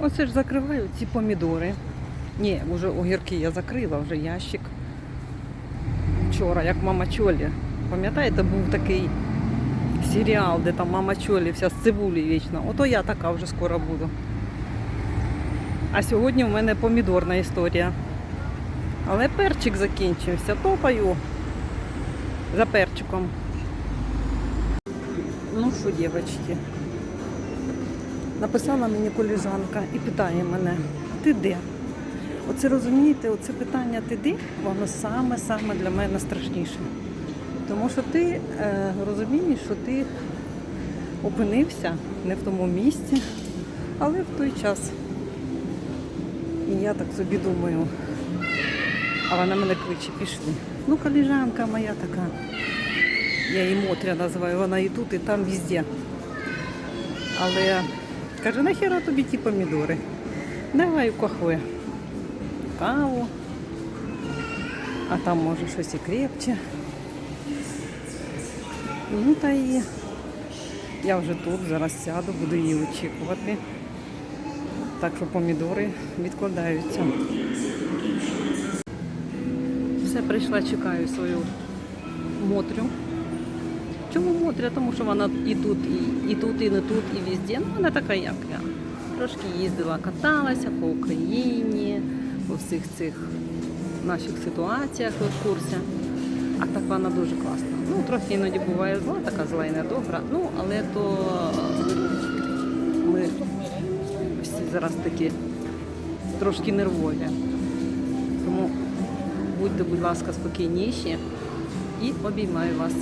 Оце ж закриваю ці помідори. Ні, вже огірки я закрила, вже ящик. Вчора, як мама Чолі. Пам'ятаєте, був такий серіал, де там мама Чолі вся з цибулі вічно. Ото я така вже скоро буду. А сьогодні в мене помідорна історія. Але перчик закінчився, топаю за перчиком. Ну що, дівчатки, написала мені коліжанка і питає мене, ти де? Оце розумієте, оце питання ти де, воно саме-саме для мене страшніше. Тому що ти е, розумієш, що ти опинився не в тому місці, але в той час. І я так собі думаю, а вона мене кличе, пішли. Ну, коліжанка моя така. Я її Мотря називаю, вона і тут, і там везде. Але каже, нахіра тобі ті помідори? Давай у кахве. Каву. А там може щось і крепче. Ну та і я вже тут, зараз сяду, буду її очікувати. Так що помідори відкладаються. Все, прийшла, чекаю свою Мотрю. Чому Мотря? Тому що вона і тут, і, і тут, і не тут, і везде. Ну, вона така, як я. Трошки їздила, каталася по Україні, по всіх цих наших ситуаціях в курсі. А так вона дуже класна. Ну, трохи іноді буває зла, така зла і недобра. Ну, але то ми всі зараз такі трошки нервові. Тому будьте, будь ласка, спокійніші і обіймаю вас.